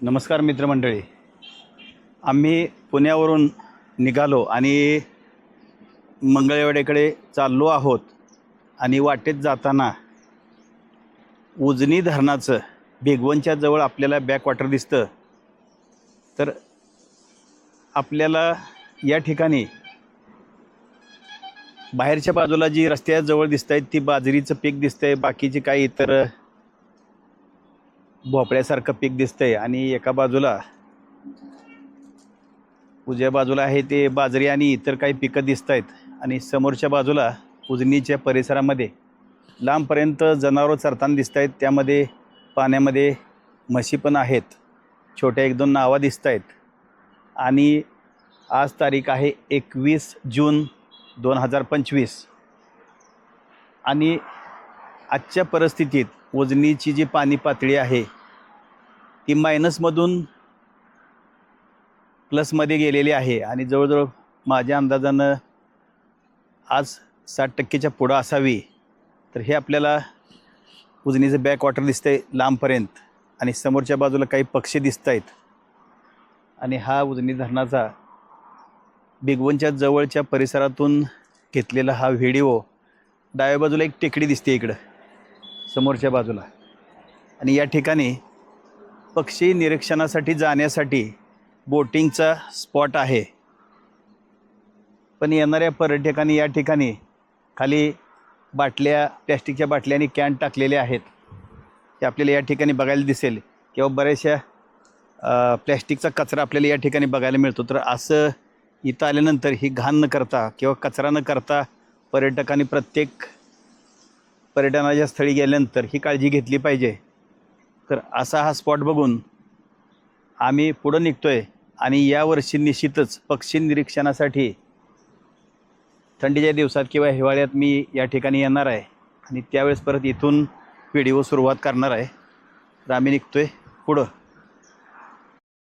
नमस्कार मित्रमंडळी. आम्ही पुण्यावरून निघालो आणि मंगळवेड्याकडे चाललो आहोत आणि वाटेत जाताना उजनी धरणाचं भिगवणच्या जवळ आपल्याला बॅकवॉटर दिसतं. तर आपल्याला या ठिकाणी बाहेरच्या बाजूला जी रस्त्याजवळ दिसत आहेत ती बाजरीचं पीक दिसतंय बाकीचे काही इतर भोपळ्यासारखं पीक दिसतंय. आणि एका बाजूला उजव्या बाजूला आहे ते बाजरी आणि इतर काही पिकं दिसत आहेत आणि समोरच्या बाजूला उजनीच्या परिसरामध्ये लांबपर्यंत जनावरं चरताना दिसत आहेत त्यामध्ये पाण्यामध्ये म्हशी पण आहेत. छोट्या एक दोन नावा दिसत आहेत आणि आज तारीख आहे एकवीस जून दोन हजार पंचवीस. आणि आजच्या परिस्थितीत उजनीची जी पाणी पातळी आहे ती मायनसमधून प्लसमध्ये गेलेली आहे. आणि जवळजवळ माझ्या अंदाजानं आज साठ टक्केच्या पुढं असावी. तर हे आपल्याला उजनीचं बॅक वॉटर दिसतंय लांबपर्यंत. आणि समोरच्या बाजूला काही पक्षी दिसत आहेत आणि हा उजनी धरणाचा बिगवनच्या जवळच्या परिसरातून घेतलेला हा व्हिडिओ डाव्या बाजूला एक टेकडी दिसते इकडं. समोरच्या बाजूला. आणि या ठिकाणी पक्षी निरीक्षणासाठी जाण्यासाठी बोटिंगचा स्पॉट आहे. पण येणाऱ्या पर्यटकांनी या ठिकाणी खाली बाटल्या प्लॅस्टिकच्या बाटल्या आणि कॅन टाकलेले आहेत. ते आपल्याला या ठिकाणी बघायला दिसेल किंवा बऱ्याचशा प्लॅस्टिकचा कचरा आपल्याला या ठिकाणी बघायला मिळतो. तर असं इथं आल्यानंतर ही घाण न करता किंवा कचरा न करता पर्यटकांनी प्रत्येक पर्यटनाच्या स्थळी गेल्यानंतर ही काळजी घेतली पाहिजे. तर असा हा स्पॉट बघून आम्ही पुढं निघतो आहे आणि यावर्षी निश्चितच पक्षी निरीक्षणासाठी थंडीच्या दिवसात किंवा हिवाळ्यात मी या ठिकाणी येणार आहे आणि त्यावेळेस परत इथून व्हिडिओ सुरुवात करणार आहे. तर आम्ही निघतो आहे पुढं.